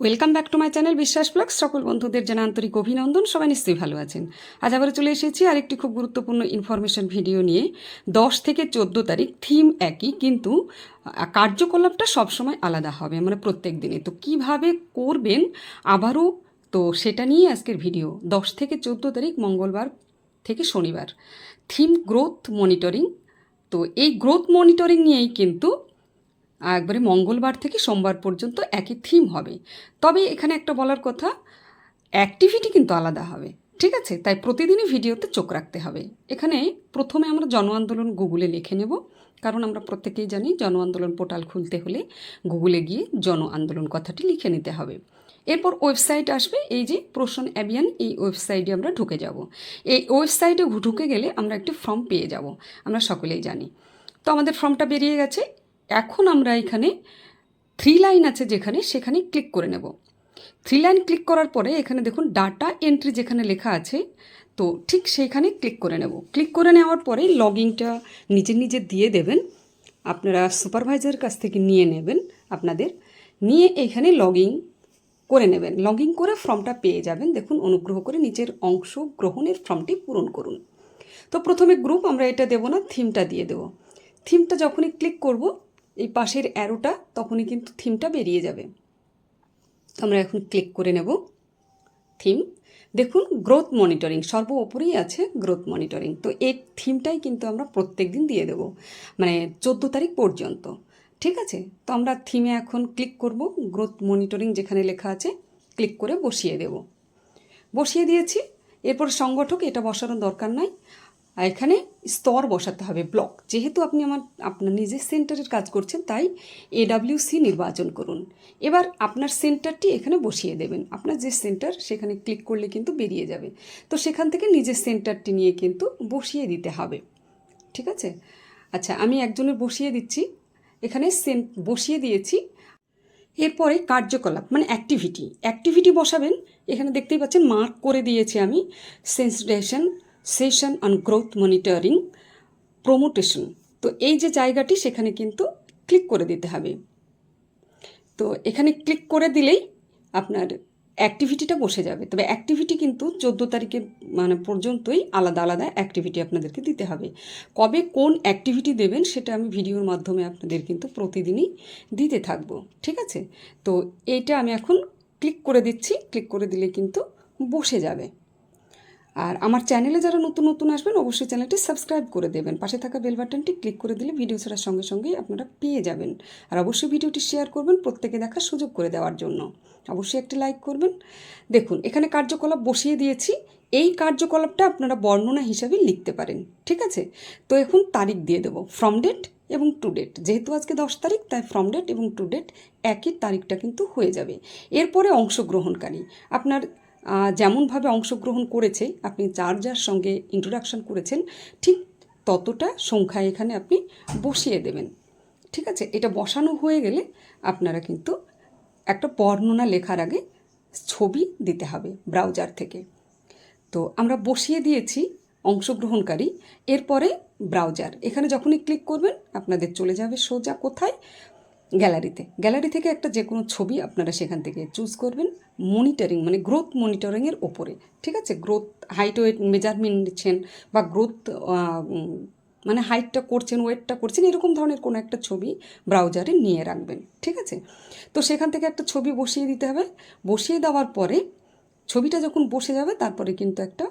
Welcome back to my channel Biswas blog সকল বন্ধুদের জানা আন্তরিক অভিনন্দন, সবাই নিশ্চয়ই ভালো আছেন। আজ আবার চলে এসেছি আরেকটি খুব গুরুত্বপূর্ণ ইনফরমেশন ভিডিও নিয়ে। দশ থেকে চোদ্দ তারিখ থিম একই, কিন্তু কার্যকলাপটা সবসময় আলাদা হবে মানে প্রত্যেক দিনে। তো কীভাবে করবেন আবারও, তো সেটা নিয়ে আজকের ভিডিও দশ থেকে চোদ্দ তারিখ, মঙ্গলবার থেকে শনিবার। থিম গ্রোথ মনিটরিং তো এই গ্রোথ মনিটরিং নিয়েই কিন্তু একবারে মঙ্গলবার থেকে সোমবার পর্যন্ত একই থিম হবে। তবে এখানে একটা বলার কথা অ্যাক্টিভিটি কিন্তু আলাদা হবে, ঠিক আছে? তাই প্রতিদিনই ভিডিওতে চোখ রাখতে হবে। এখানে প্রথমে আমরা জন আন্দোলন গুগলে লিখে নেব, কারণ আমরা প্রত্যেকেই জানি জন আন্দোলন পোর্টাল খুলতে হলে গুগলে গিয়ে জন আন্দোলন কথাটি লিখে নিতে হবে। এরপর ওয়েবসাইট আসবে, এই যে প্রশ্ন অ্যাবিয়ান, এই ওয়েবসাইটে আমরা ঢুকে যাব। এই ওয়েবসাইটে ঢুকে গেলে আমরা একটি ফর্ম পেয়ে যাব, আমরা সকলেই জানি। তো আমাদের ফর্মটা বেরিয়ে গেছে। এখন আমরা এখানে থ্রি লাইন আছে যেখানে, সেখানে ক্লিক করে নেব। থ্রি লাইন ক্লিক করার পরে এখানে দেখুন ডাটা এন্ট্রি যেখানে লেখা আছে, তো ঠিক সেইখানে ক্লিক করে নেব। ক্লিক করে নেওয়ার পরে লগিংটা নিজে নিজে দিয়ে দেবেন। আপনারা সুপারভাইজার কাছ থেকে নিয়ে নেবেন আপনাদের। নিয়ে এখানে লগিং করে নেবেন। লগিং করে ফর্মটা পেয়ে যাবেন। দেখুন অনুগ্রহ করে নিচের অংশ গ্রহণের ফর্মটি পূরণ করুন। তো প্রথমে গ্রুপ আমরা এটা দেবো না থিমটা দিয়ে দেবো। থিমটা যখনই ক্লিক করব এই পাশের অ্যারোটা তখনই কিন্তু থিমটা বেরিয়ে যাবে। আমরা এখন ক্লিক করে নেব থিম দেখুন গ্রোথ মনিটরিং সর্ব ওপরেই আছে গ্রোথ মনিটরিং তো এই থিমটাই কিন্তু আমরা প্রত্যেক দিন দিয়ে দেবো মানে চোদ্দ তারিখ পর্যন্ত। ঠিক আছে? তো আমরা থিমে এখন ক্লিক করব গ্রোথ মনিটরিং যেখানে লেখা আছে ক্লিক করে বসিয়ে দেব। বসিয়ে দিয়েছি, এরপর সংগঠক এটা বসানোর দরকার নাই। আর এখানে স্তর বসাতে হবে ব্লক যেহেতু আপনি আমার, আপনার নিজের সেন্টারের কাজ করছেন, তাই এডাব্লিউসি নির্বাচন করুন। এবার আপনার সেন্টারটি এখানে বসিয়ে দেবেন। আপনার যে সেন্টার সেখানে ক্লিক করলে কিন্তু বেরিয়ে যাবে। তো সেখান থেকে নিজের সেন্টারটি নিয়ে কিন্তু বসিয়ে দিতে হবে। ঠিক আছে? আচ্ছা আমি একজনের বসিয়ে দিচ্ছি। এখানে সেন বসিয়ে দিয়েছি। এরপরে কার্যকলাপ মানে অ্যাক্টিভিটি অ্যাক্টিভিটি বসাবেন, এখানে দেখতেই পাচ্ছেন মার্ক করে দিয়েছি আমি। Sensitization session on growth monitoring promotion তো এই যে জায়গাটি সেখানে কিন্তু ক্লিক করে দিতে হবে। তো এখানে ক্লিক করে দিলেই আপনার অ্যাক্টিভিটিটা বসে যাবে। তবে অ্যাক্টিভিটি কিন্তু চোদ্দ তারিখে মানে পর্যন্তই আলাদা আলাদা অ্যাক্টিভিটি আপনাদেরকে দিতে হবে। কবে কোন অ্যাক্টিভিটি দেবেন সেটা আমি ভিডিওর মাধ্যমে আপনাদের কিন্তু প্রতিদিনই দিতে থাকব। ঠিক আছে? তো এইটা আমি এখন ক্লিক করে দিচ্ছি। ক্লিক করে দিলে কিন্তু বসে যাবে। আর আমার চ্যানেলে যারা নতুন নতুন আসবেন, অবশ্যই চ্যানেলটি সাবস্ক্রাইব করে দেবেন। পাশে থাকা বেল বাটনটি ক্লিক করে দিলে ভিডিও ছাড়ার সঙ্গে সঙ্গেই আপনারা পেয়ে যাবেন। আর অবশ্যই ভিডিওটি শেয়ার করবেন প্রত্যেকে দেখার সুযোগ করে দেওয়ার জন্য। অবশ্যই একটি লাইক করবেন। দেখুন, এখানে কার্যকলাপ বসিয়ে দিয়েছি। এই কার্যকলাপটা আপনারা বর্ণনা হিসাবে লিখতে পারেন, ঠিক আছে? তো এখন তারিখ দিয়ে দেবো ফ্রম ডেট এবং টু ডেট যেহেতু আজকে দশ তারিখ, তাই ফ্রম ডেট এবং টু ডেট একই তারিখটা কিন্তু হয়ে যাবে। এরপরে অংশগ্রহণকারী। আপনার যেমনভাবে অংশগ্রহণ করেছে, আপনি যার যার সঙ্গে ইন্ট্রোডাকশন করেছেন, ঠিক ততটা সংখ্যা এখানে আপনি বসিয়ে দেবেন। ঠিক আছে? এটা বসানো হয়ে গেলে আপনারা কিন্তু একটা বর্ণনা লেখার আগে ছবি দিতে হবে ব্রাউজার থেকে। তো আমরা বসিয়ে দিয়েছি অংশগ্রহণকারী, এরপরে ব্রাউজার এখানে যখনই ক্লিক করবেন, আপনাদের চলে যাবে সোজা কোথায়? গ্যালারিতে। গ্যালারি থেকে একটা যে কোনো ছবি আপনারা সেখান থেকে চুজ করবেন মনিটরিং মানে গ্রোথ মনিটরিংয়ের ওপরে, ঠিক আছে? গ্রোথ, হাইট ওয়েট মেজারমেন্ট নিচ্ছেন বা গ্রোথ মানে হাইটটা করছেন, ওয়েটটা করছেন, এরকম ধরনের কোনো একটা ছবি ব্রাউজারে নিয়ে রাখবেন, ঠিক আছে? তো সেখান থেকে একটা ছবি বসিয়ে দিতে হবে। বসিয়ে দেওয়ার পরে ছবিটা যখন বসে যাবে, তারপরে কিন্তু একটা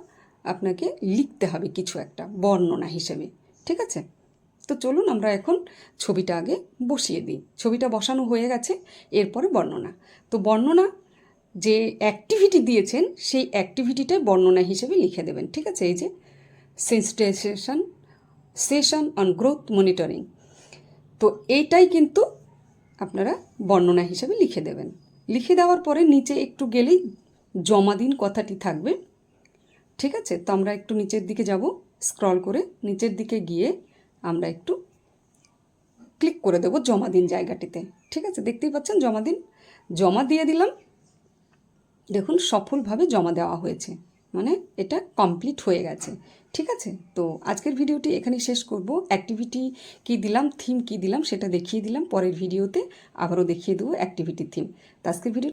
আপনাকে লিখতে হবে কিছু একটা, বর্ণনা হিসেবে, ঠিক আছে? তো চলুন আমরা এখন ছবিটা আগে বসিয়ে দিই। ছবিটা বসানো হয়ে গেছে, এরপরে বর্ণনা। তো বর্ণনা যে অ্যাক্টিভিটি দিয়েছেন, সেই অ্যাক্টিভিটিটাই বর্ণনা হিসেবে লিখে দেবেন, ঠিক আছে? এই যে sensitization session on growth monitoring তো এইটাই কিন্তু আপনারা বর্ণনা হিসেবে লিখে দেবেন। লিখে দেওয়ার পরে নিচে একটু গেলেই জমা দিন কথাটি থাকবে, ঠিক আছে? তো আমরা একটু নিচের দিকে যাব স্ক্রল করে নিচের দিকে গিয়ে আমরা একটু ক্লিক করে দেবো জমা দিন জায়গাটিতে। ঠিক আছে? দেখতেই পাচ্ছেন জমা দিন? জমা দিয়ে দিলাম। দেখুন, সফলভাবে জমা দেওয়া হয়েছে। মানে এটা কমপ্লিট হয়ে গেছে। ঠিক আছে? তো আজকের ভিডিওটি এখানে শেষ করব। অ্যাক্টিভিটি কি দিলাম থিম কি দিলাম, সেটা দেখিয়ে দিলাম। পরের ভিডিওতে আবারও দেখিয়ে দেবো অ্যাক্টিভিটি থিম তো আজকের ভিডিও